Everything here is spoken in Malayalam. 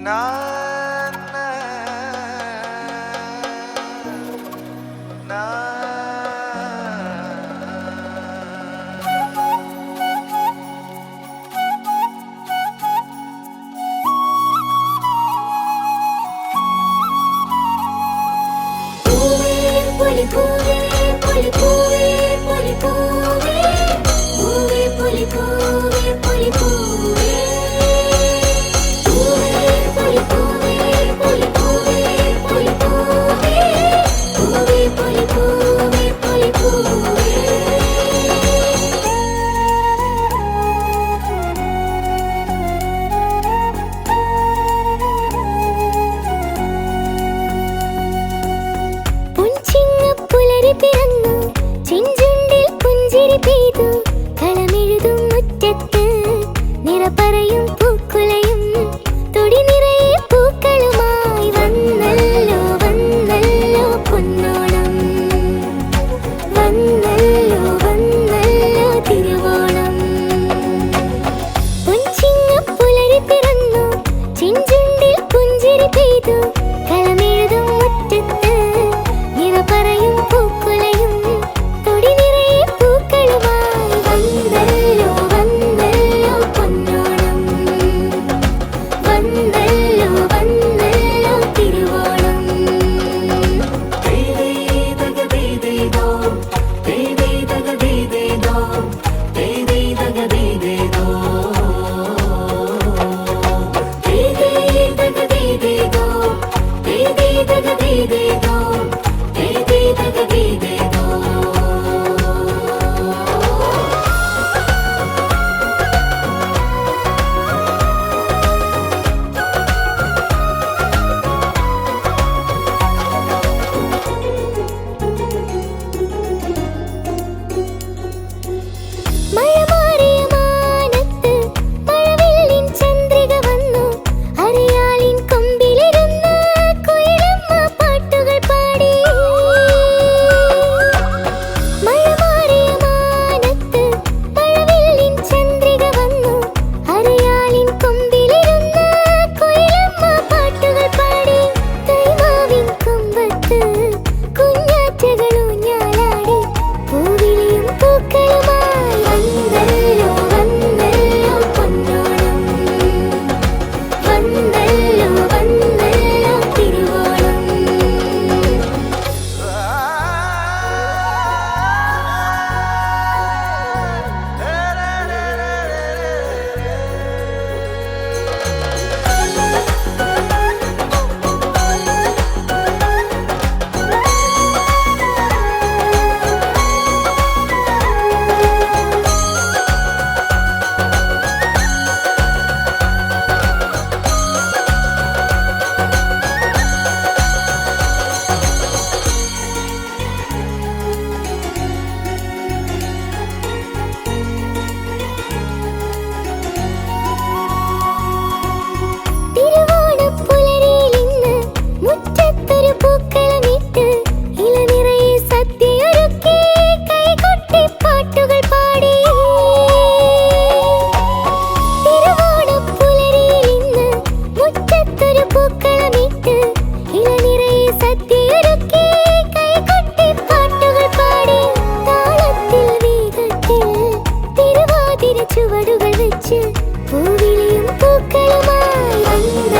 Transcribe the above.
night. പെയ്തു ചുവടുകൾ വെച്ച് പൂവിളിയും പൂക്കളുമായി